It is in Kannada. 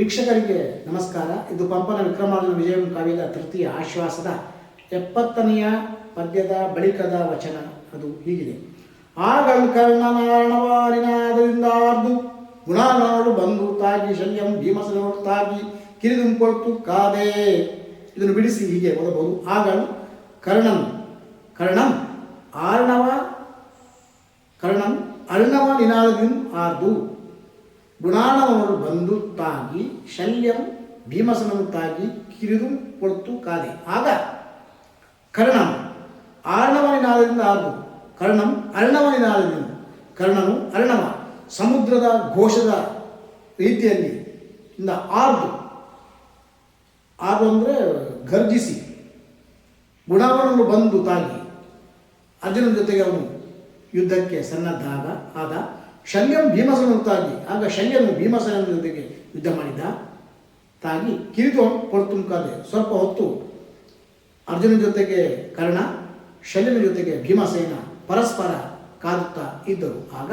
ವೀಕ್ಷಕರಿಗೆ ನಮಸ್ಕಾರ. ಇದು ಪಂಪನ ವಿಕ್ರಮಾರ್ಜುನ ವಿಜಯಂ ಕಾವ್ಯದ ತೃತೀಯ ಆಶ್ವಾಸದ ಎಪ್ಪತ್ತನೆಯ ಪದ್ಯದ ಬಳಿಕದ ವಚನ. ಅದು ಹೀಗಿದೆ. ಕರ್ಣನಾರಣವಾರಿನಾದರಿಂದಾರ್ದು ಗುಣಾನೋಡು ಬಂದು ತಾಗಿ ಶಲ್ಯಂ ಭೀಮಸನೋಡು ತಾಗಿ ಕಿರಿದುಂಪೊಳ್ತು ಕಾದೆ. ಇದನ್ನು ಬಿಡಿಸಿ ಹೀಗೆ ಓದಬಹುದು. ಆಗಳು ಕರ್ಣನ್ ಕರ್ಣಂ ಆರ್ಣವ, ಕರ್ಣಂ ಅರ್ಣವ ನಿನಾದದಿಂದ ಆರ್ದು ಗುಣಾಣವರು ಬಂದು ತಾಗಿ ಶಲ್ಯಂ ಭೀಮಸನನು ತಾಗಿ ಕಿರಿದು ಕೊಡ್ತು ಕಾದೆ. ಆಗ ಕರ್ಣಂ ಆರ್ಣವನಿನಾದದಿಂದ ಆಗು ಕರ್ಣಂ ಅರ್ಣವನಿನಾದದಿಂದ. ಕರ್ಣನು ಅರ್ಣವ. ಸಮುದ್ರದ ಘೋಷದ ರೀತಿಯಲ್ಲಿ ಇಂದ ಆರ್ದು. ಆರ್ದು ಅಂದರೆ ಗರ್ಜಿಸಿ ಗುಣಾವನನ್ನು ಬಂದು ತಾಗಿ ಅರ್ಜುನ ಜೊತೆಗೆ ಅವನು ಯುದ್ಧಕ್ಕೆ ಸನ್ನದ್ಧ ಆದ ಆದ ಶಲ್ಯಂ ಭೀಮಸನಂತಾಗಿ ಆಗ ಶಲ್ಯನು ಭೀಮಸನ ಜೊತೆಗೆ ಯುದ್ಧ ಮಾಡಿದ. ತಾಗಿ ಕಿರಿದು ಕೊಡ್ತುಂಕಾದೆ ಸ್ವಲ್ಪ ಹೊತ್ತು ಅರ್ಜುನ ಜೊತೆಗೆ ಕರ್ಣ, ಶಲ್ಯನ ಜೊತೆಗೆ ಭೀಮಸೇನ ಪರಸ್ಪರ ಕಾದುತ್ತಾ ಇದ್ದರು. ಆಗ